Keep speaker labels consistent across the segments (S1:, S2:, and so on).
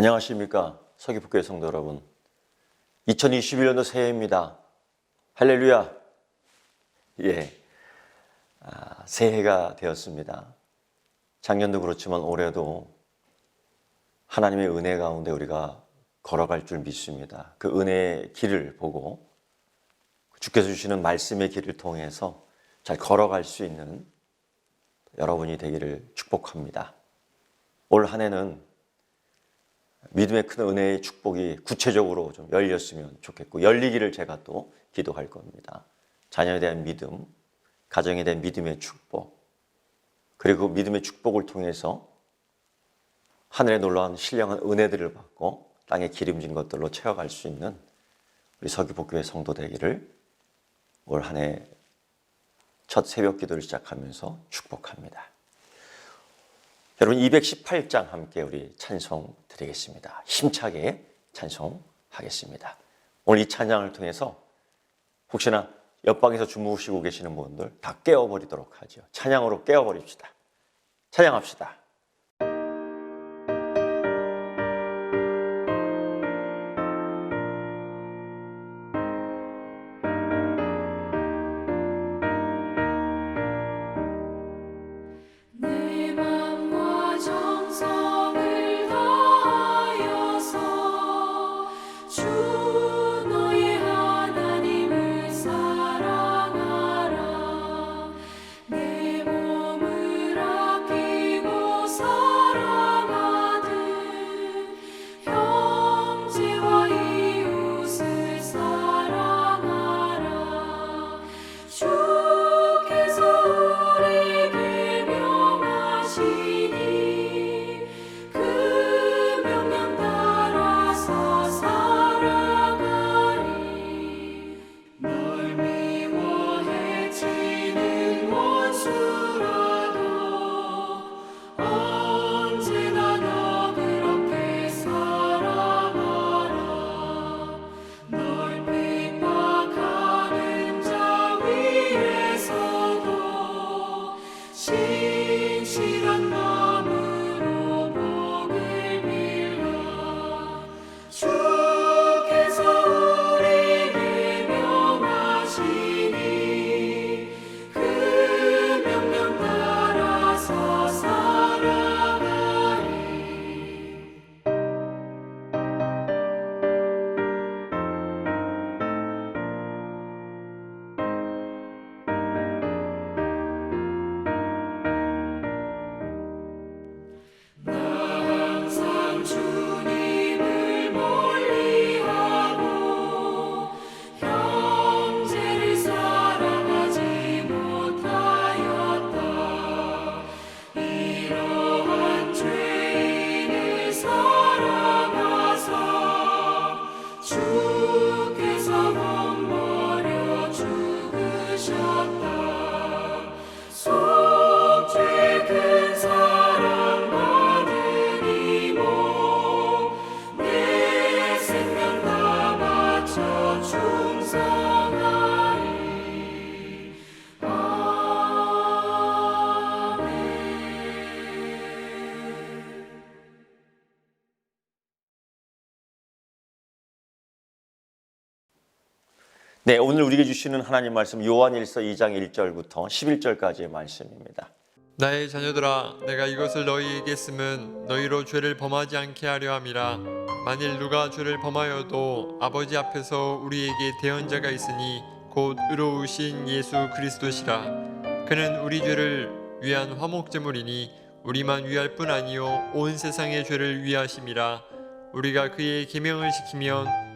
S1: 안녕하십니까 서귀포교회 성도 여러분. 2021년도 새해입니다. 할렐루야. 예. 아, 새해가 되었습니다. 작년도 그렇지만 올해도 하나님의 은혜 가운데 우리가 걸어갈 줄 믿습니다. 그 은혜의 길을 보고 주께서 주시는 말씀의 길을 통해서 잘 걸어갈 수 있는 여러분이 되기를 축복합니다. 올 한 해는 믿음의 큰 은혜의 축복이 구체적으로 좀 열렸으면 좋겠고 열리기를 제가 또 기도할 겁니다. 자녀에 대한 믿음, 가정에 대한 믿음의 축복, 그리고 그 믿음의 축복을 통해서 하늘에 놀라운 신령한 은혜들을 받고 땅에 기름진 것들로 채워갈 수 있는 우리 서귀복교회 성도 되기를 올 한 해 첫 새벽 기도를 시작하면서 축복합니다. 여러분 218장 함께 우리 찬송 드리겠습니다. 힘차게 찬송하겠습니다. 오늘 이 찬양을 통해서 혹시나 옆방에서 주무시고 계시는 분들 다 깨워버리도록 하죠. 찬양으로 깨워버립시다. 찬양합시다. 네, 오늘 우리에게 주시는 하나님 말씀 요한일서 2장 1절부터 11절까지의 말씀입니다.
S2: 나의 자녀들아 내가 이것을 너희에게 쓰면 너희로 죄를 범하지 않게 하려 함이라. 만일 누가 죄를 범하여도 아버지 앞에서 우리에게 대언자가 있으니 곧 의로우신 예수 그리스도시라. 그는 우리 죄를 위한 화목제물이니 우리만 위할 뿐 아니요 온 세상의 죄를 위하심이라. 우리가 그의 계명을 지키면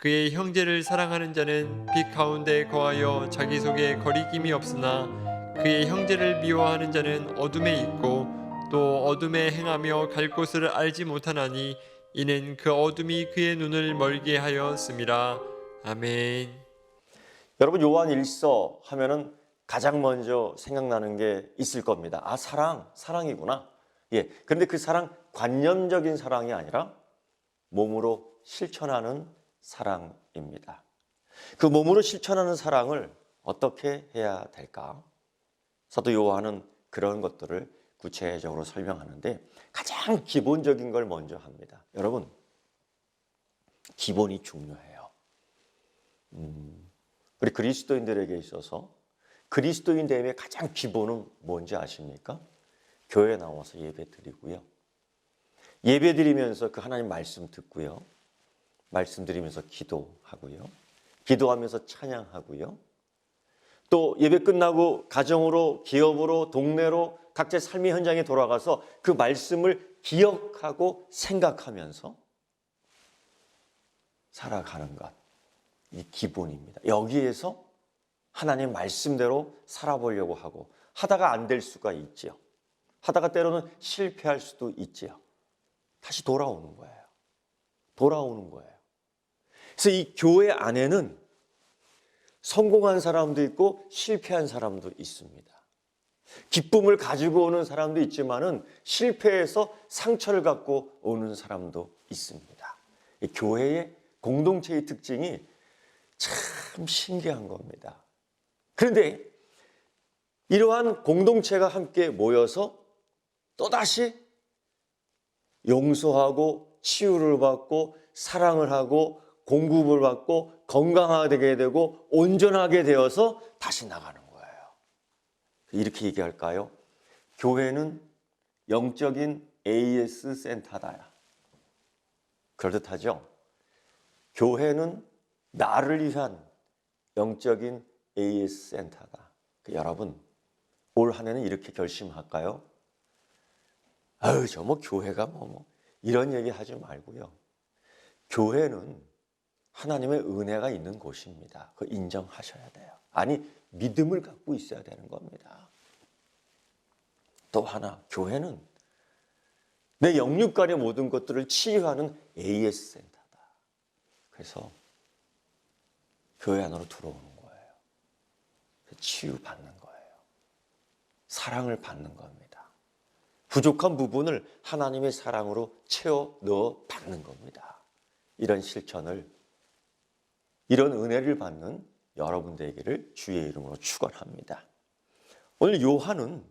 S2: 그의 형제를 사랑하는 자는 빛 가운데 거하여 자기 속에 거리낌이 없으나 그의 형제를 미워하는 자는 어둠에 있고 또 어둠에 행하며 갈 곳을 알지 못하나니 이는 그 어둠이 그의 눈을 멀게 하였음이라 아멘.
S3: 여러분 요한 1서 하면은 가장 먼저 생각나는 게 있을 겁니다. 아 사랑, 사랑이구나. 예. 그런데 그 사랑 관념적인 사랑이 아니라 몸으로 실천하는 사랑입니다. 그 몸으로 실천하는 사랑을 어떻게 해야 될까? 사도 요한은 그런 것들을 구체적으로 설명하는데 가장 기본적인 걸 먼저 합니다. 여러분, 기본이 중요해요. 우리 그리스도인들에게 있어서 그리스도인 됨의 가장 기본은 뭔지 아십니까? 교회 나와서 예배 드리고요. 예배 드리면서 그 하나님 말씀 듣고요. 말씀 드리면서 기도하고요. 기도하면서 찬양하고요. 또 예배 끝나고 가정으로, 기업으로, 동네로 각자의 삶의 현장에 돌아가서 그 말씀을 기억하고 생각하면서 살아가는 것. 이 기본입니다. 여기에서 하나님 말씀대로 살아보려고 하고 하다가 안 될 수가 있지요. 하다가 때로는 실패할 수도 있지요. 다시 돌아오는 거예요. 돌아오는 거예요. 그래서 이 교회 안에는 성공한 사람도 있고 실패한 사람도 있습니다. 기쁨을 가지고 오는 사람도 있지만은 실패해서 상처를 갖고 오는 사람도 있습니다. 이 교회의 공동체의 특징이 참 신기한 겁니다. 그런데 이러한 공동체가 함께 모여서 또다시 용서하고 치유를 받고 사랑을 하고 공급을 받고 건강하게 되고 온전하게 되어서 다시 나가는 거예요. 이렇게 얘기할까요? 교회는 영적인 AS 센터다. 그럴듯하죠? 교회는 나를 위한 영적인 AS 센터다. 그 여러분, 올 한 해는 이렇게 결심할까요? 아유, 저 뭐 교회가 뭐, 뭐, 이런 얘기 하지 말고요. 교회는 하나님의 은혜가 있는 곳입니다. 그 인정하셔야 돼요. 아니, 믿음을 갖고 있어야 되는 겁니다. 또 하나, 교회는 내 영육간의 모든 것들을 치유하는 AS 센터다. 그래서 교회 안으로 들어오는 거예요. 치유받는 거예요. 사랑을 받는 겁니다. 부족한 부분을 하나님의 사랑으로 채워 넣어 받는 겁니다. 이런 실천을, 이런 은혜를 받는 여러분 되기를 주의 이름으로 축원합니다. 오늘 요한은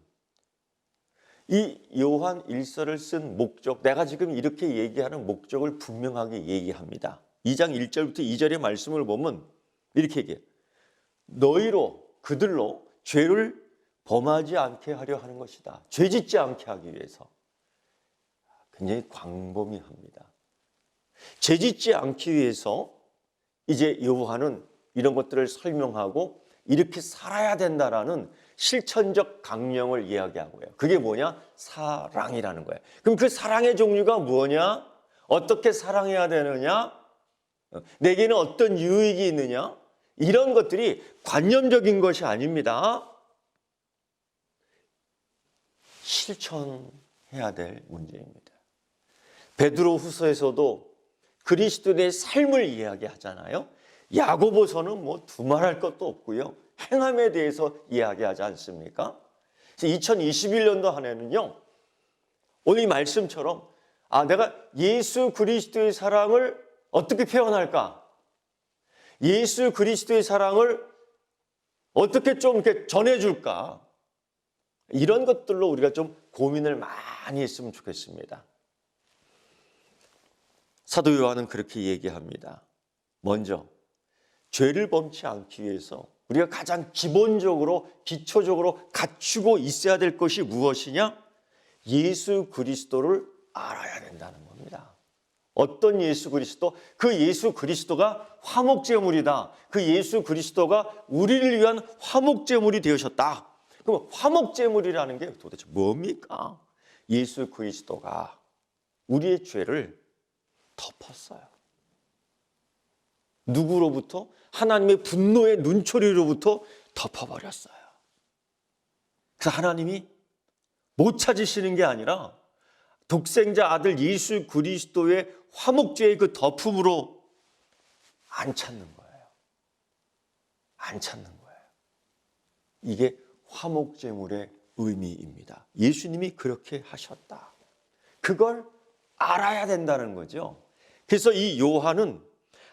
S3: 이 요한 일서를 쓴 목적, 내가 지금 이렇게 얘기하는 목적을 분명하게 얘기합니다. 2장 1절부터 2절의 말씀을 보면 이렇게 얘기해요. 너희로 그들로 죄를 범하지 않게 하려 하는 것이다. 죄 짓지 않게 하기 위해서. 굉장히 광범위합니다. 죄 짓지 않기 위해서 이제 요한은 이런 것들을 설명하고 이렇게 살아야 된다라는 실천적 강령을 이야기하고요. 그게 뭐냐? 사랑이라는 거예요. 그럼 그 사랑의 종류가 뭐냐? 어떻게 사랑해야 되느냐? 내게는 어떤 유익이 있느냐? 이런 것들이 관념적인 것이 아닙니다. 실천해야 될 문제입니다. 베드로 후서에서도 그리스도의 삶을 이야기하잖아요. 야고보서는 뭐 두말할 것도 없고요. 행함에 대해서 이야기하지 않습니까? 2021년도 한 해는요. 오늘 이 말씀처럼 아 내가 예수 그리스도의 사랑을 어떻게 표현할까? 예수 그리스도의 사랑을 어떻게 좀 이렇게 전해줄까? 이런 것들로 우리가 좀 고민을 많이 했으면 좋겠습니다. 사도 요한은 그렇게 얘기합니다. 먼저 죄를 범치 않기 위해서 우리가 가장 기본적으로 기초적으로 갖추고 있어야 될 것이 무엇이냐? 예수 그리스도를 알아야 된다는 겁니다. 어떤 예수 그리스도? 그 예수 그리스도가 화목제물이다. 그 예수 그리스도가 우리를 위한 화목제물이 되으셨다. 그럼 화목제물이라는 게 도대체 뭡니까? 예수 그리스도가 우리의 죄를 덮었어요. 누구로부터? 하나님의 분노의 눈초리로부터 덮어버렸어요. 그래서 하나님이 못 찾으시는 게 아니라 독생자 아들 예수 그리스도의 화목죄의 그 덮음으로 안 찾는 거예요. 안 찾는 거예요. 이게 화목제물의 의미입니다. 예수님이 그렇게 하셨다. 그걸 알아야 된다는 거죠. 그래서 이 요한은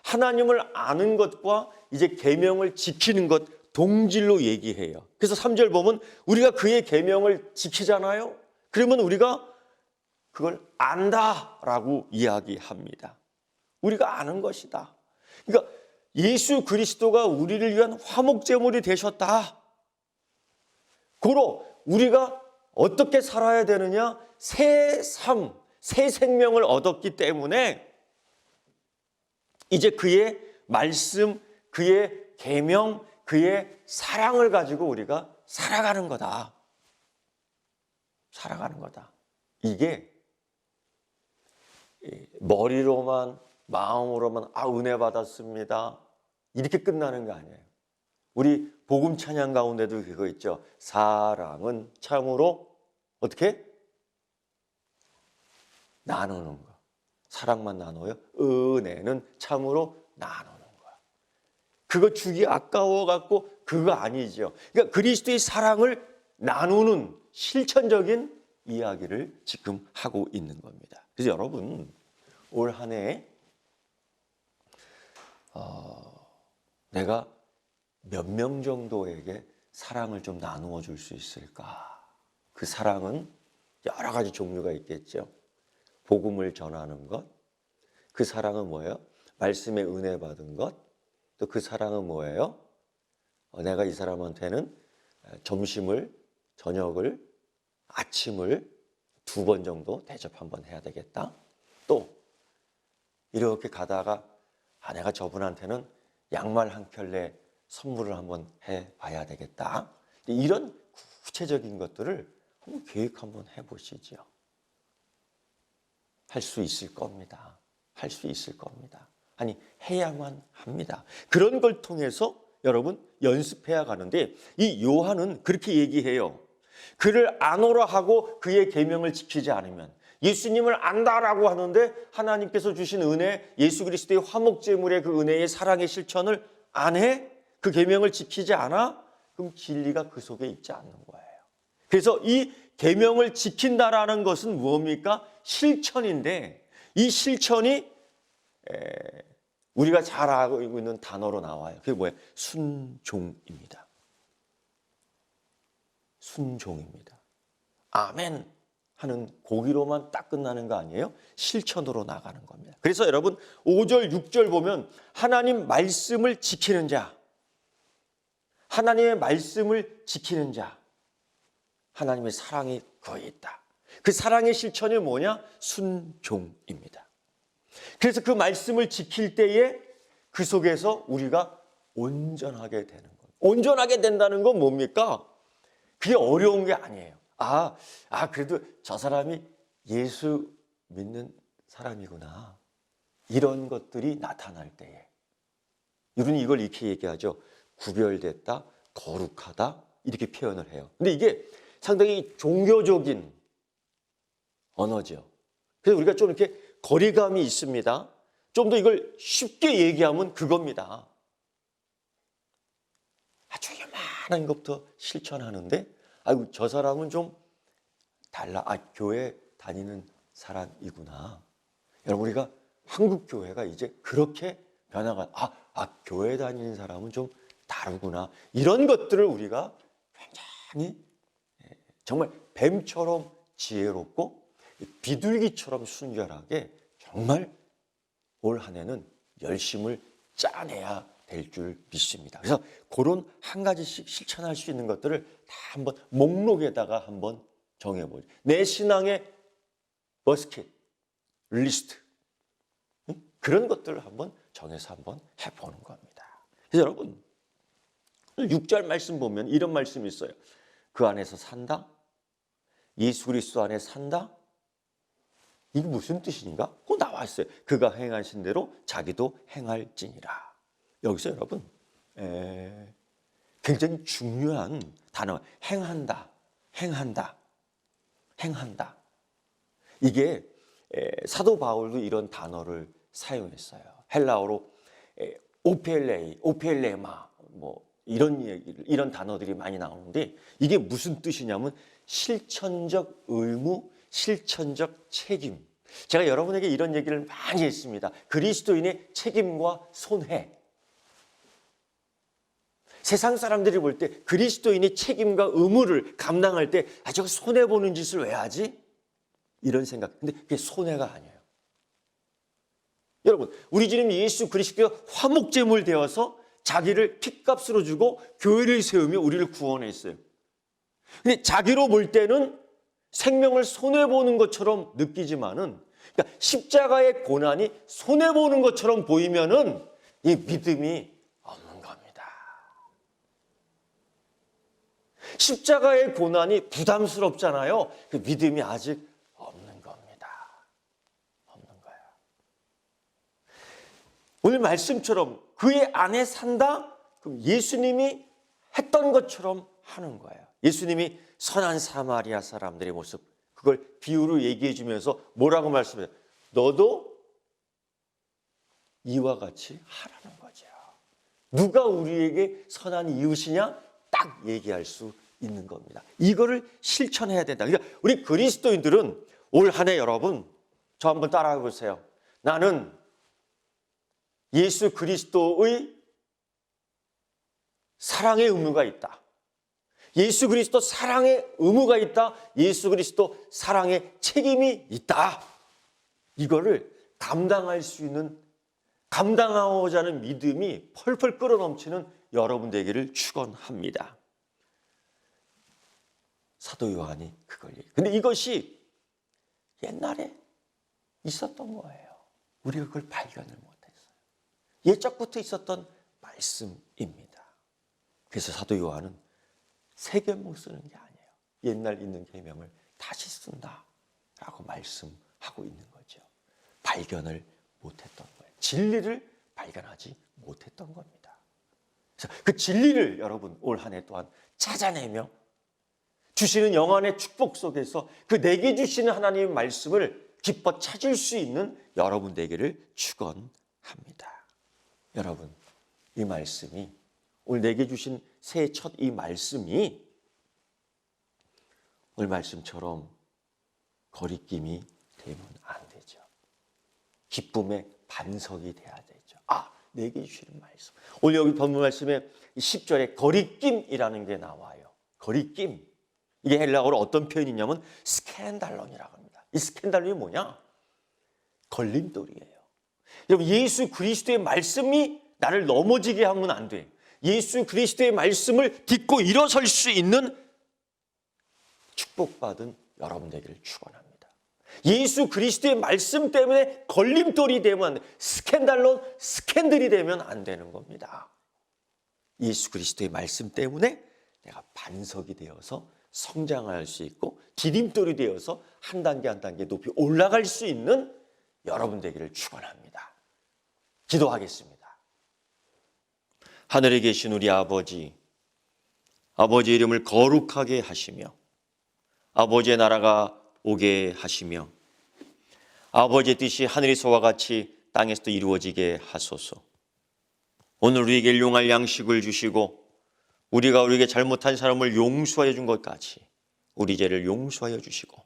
S3: 하나님을 아는 것과 이제 계명을 지키는 것 동질로 얘기해요. 그래서 3절 보면 우리가 그의 계명을 지키잖아요. 그러면 우리가 그걸 안다라고 이야기합니다. 우리가 아는 것이다. 그러니까 예수 그리스도가 우리를 위한 화목제물이 되셨다. 고로 우리가 어떻게 살아야 되느냐? 새 삶, 새 생명을 얻었기 때문에 이제 그의 말씀, 그의 계명, 그의 사랑을 가지고 우리가 살아가는 거다. 살아가는 거다. 이게 머리로만 마음으로만 아 은혜 받았습니다. 이렇게 끝나는 거 아니에요. 우리 복음 찬양 가운데도 그거 있죠. 사랑은 참으로 어떻게 나누는 거. 사랑만 나눠요. 은혜는 참으로 나누는 거야. 그거 주기 아까워 갖고 그거 아니죠. 그러니까 그리스도의 사랑을 나누는 실천적인 이야기를 지금 하고 있는 겁니다. 그래서 여러분 올 한해 어, 내가 몇 명 정도에게 사랑을 좀 나누어 줄 수 있을까? 그 사랑은 여러 가지 종류가 있겠죠. 복음을 전하는 것. 그 사랑은 뭐예요? 말씀에 은혜 받은 것. 또 그 사랑은 뭐예요? 어, 내가 이 사람한테는 점심을, 저녁을, 아침을 두 번 정도 대접 한번 해야 되겠다. 또 이렇게 가다가 아, 내가 저분한테는 양말 한 켤레 선물을 한번 해 봐야 되겠다. 이런 구체적인 것들을 한번 계획 한번 해 보시죠. 할 수 있을 겁니다. 할 수 있을 겁니다. 아니, 해야만 합니다. 그런 걸 통해서 여러분 연습해야 가는데 이 요한은 그렇게 얘기해요. 그를 안오라 하고 그의 계명을 지키지 않으면 예수님을 안다라고 하는데 하나님께서 주신 은혜, 예수 그리스도의 화목 제물의 그 은혜의 사랑의 실천을 안 해? 그 계명을 지키지 않아? 그럼 진리가 그 속에 있지 않는 거예요. 그래서 이 계명을 지킨다라는 것은 뭡니까? 실천인데 이 실천이 에, 우리가 잘 알고 있는 단어로 나와요. 그게 뭐예요? 순종입니다. 순종입니다. 아멘 하는 고기로만 딱 끝나는 거 아니에요? 실천으로 나가는 겁니다. 그래서 여러분 5절 6절 보면 하나님 말씀을 지키는 자 하나님의 말씀을 지키는 자 하나님의 사랑이 거기 있다. 그 사랑의 실천이 뭐냐? 순종입니다. 그래서 그 말씀을 지킬 때에 그 속에서 우리가 온전하게 되는 것. 온전하게 된다는 건 뭡니까? 그게 어려운 게 아니에요. 아, 아, 그래도 저 사람이 예수 믿는 사람이구나. 이런 것들이 나타날 때에. 우리는 이걸 이렇게 얘기하죠. 구별됐다, 거룩하다, 이렇게 표현을 해요. 근데 이게 상당히 종교적인 언어죠. 그래서 우리가 좀 이렇게 거리감이 있습니다. 좀 더 이걸 쉽게 얘기하면 그겁니다. 아주 요만한 것부터 실천하는데, 아이고, 저 사람은 좀 달라. 아, 교회 다니는 사람이구나. 여러분, 우리가 한국 교회가 이제 그렇게 변화가, 아, 아, 교회 다니는 사람은 좀 다르구나. 이런 것들을 우리가 굉장히 예, 정말 뱀처럼 지혜롭고 비둘기처럼 순결하게 정말 올 한 해는 열심을 짜내야 될 줄 믿습니다. 그래서 그런 한 가지씩 실천할 수 있는 것들을 다 한번 목록에다가 한번 정해보죠. 내 신앙의 버스켓, 리스트. 그런 것들을 한번 정해서 한번 해보는 겁니다. 그래서 여러분 6절 말씀 보면 이런 말씀이 있어요. 그 안에서 산다. 예수 그리스도 안에 산다. 이게 무슨 뜻인가? 그 나와 있어요. 그가 행하신 대로 자기도 행할지니라. 여기서 여러분 에, 굉장히 중요한 단어 행한다, 행한다, 행한다. 이게 에, 사도 바울도 이런 단어를 사용했어요. 헬라어로 에, 오펠레이, 오펠레마 뭐 이런 얘기를 이런 단어들이 많이 나오는데 이게 무슨 뜻이냐면 실천적 의무, 실천적 책임. 제가 여러분에게 이런 얘기를 많이 했습니다. 그리스도인의 책임과 손해. 세상 사람들이 볼 때 그리스도인의 책임과 의무를 감당할 때 아, 저거 손해보는 짓을 왜 하지? 이런 생각. 근데 그게 손해가 아니에요. 여러분, 우리 주님 예수 그리스도가 화목제물 되어서 자기를 핏값으로 주고 교회를 세우며 우리를 구원했어요. 근데 자기로 볼 때는 생명을 손해보는 것처럼 느끼지만은 그러니까 십자가의 고난이 손해보는 것처럼 보이면은 이 믿음이 없는 겁니다. 십자가의 고난이 부담스럽잖아요. 그 믿음이 아직 없는 겁니다. 없는 거예요. 오늘 말씀처럼 그의 안에 산다? 그럼 예수님이 했던 것처럼 하는 거예요. 예수님이 선한 사마리아 사람들의 모습, 그걸 비유로 얘기해 주면서 뭐라고 말씀해요? 너도 이와 같이 하라는 거죠. 누가 우리에게 선한 이웃이냐? 딱 얘기할 수 있는 겁니다. 이거를 실천해야 된다. 그러니까 우리 그리스도인들은 올 한 해 여러분, 저 한번 따라해 보세요. 나는 예수 그리스도의 사랑의 의무가 있다. 예수 그리스도 사랑의 의무가 있다. 예수 그리스도 사랑의 책임이 있다. 이거를 감당할 수 있는 감당하고자 하는 믿음이 펄펄 끓어넘치는 여러분 되기를 축원합니다. 사도 요한이 그걸 얘기. 근데 이것이 옛날에 있었던 거예요. 우리가 그걸 발견을 못했어요. 예적부터 있었던 말씀입니다. 그래서 사도 요한은 새 계명 쓰는 게 아니에요. 옛날 있는 계명을 다시 쓴다라고 말씀하고 있는 거죠. 발견을 못했던 거예요. 진리를 발견하지 못했던 겁니다. 그래서 그 진리를 여러분 올 한 해 또한 찾아내며 주시는 영원의 축복 속에서 그 내게 주시는 하나님의 말씀을 기뻐 찾을 수 있는 여러분 되기를 축원합니다. 여러분 이 말씀이 오늘 내게 주신 새해 첫 이 말씀이 오늘 말씀처럼 거리낌이 되면 안 되죠. 기쁨의 반석이 돼야 되죠. 아, 내게 주시는 말씀. 오늘 여기 본문 말씀에 10절에 거리낌이라는 게 나와요. 거리낌. 이게 헬라어로 어떤 표현이냐면 스캔달론이라고 합니다. 이 스캔달론이 뭐냐? 걸림돌이에요. 여러분 예수 그리스도의 말씀이 나를 넘어지게 하면 안 돼. 예수 그리스도의 말씀을 딛고 일어설 수 있는 축복받은 여러분 되기를 축원합니다. 예수 그리스도의 말씀 때문에 걸림돌이 되면 안 돼. 스캔달론, 스캔들이 되면 안 되는 겁니다. 예수 그리스도의 말씀 때문에 내가 반석이 되어서 성장할 수 있고 디딤돌이 되어서 한 단계 한 단계 높이 올라갈 수 있는 여러분 되기를 축원합니다. 기도하겠습니다. 하늘에 계신 우리 아버지, 아버지 이름을 거룩하게 하시며 아버지의 나라가 오게 하시며 아버지의 뜻이 하늘에서와 같이 땅에서도 이루어지게 하소서. 오늘 우리에게 일용할 양식을 주시고 우리가 우리에게 잘못한 사람을 용서하여 준것 같이 우리 죄를 용서하여 주시고